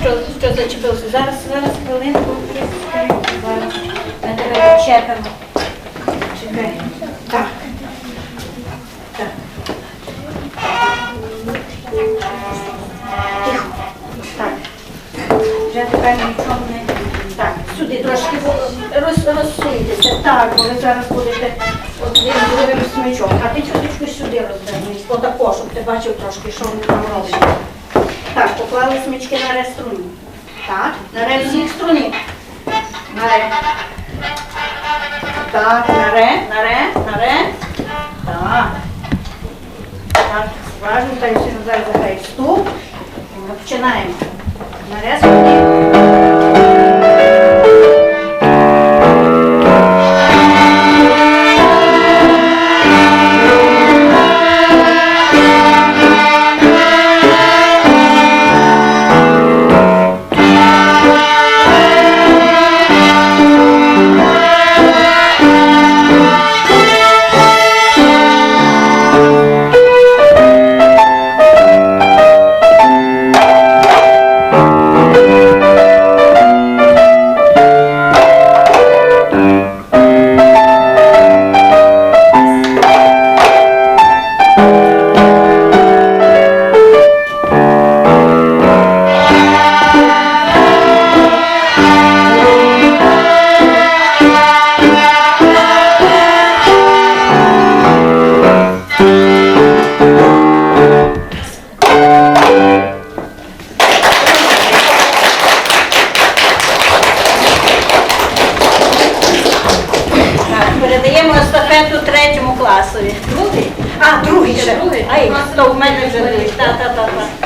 Що, що зачепився? Зараз, зараз хвилинку. Зараз. Відчепимо. Чекай. Так. Так. Тихо. Так. Вже тепер нічого не. Сюди трошки роз, розсуйтеся. Так, ви зараз будете один другим смичок. А ти чуточку сюди розвернись. Отако, щоб ти бачив трошки, що вони там роблять. Так, поклали смички на ре струні. Так, на ре всіх струні. На ре. Так, на ре, на ре, на ре. Так. Так, зважно, та й всі назад заграє ступ. Ми починаємо. На передаємо естафету третьому класові. Другий? А, другий ще. Другий? А, то в мене вже другий. Та, та, та, та.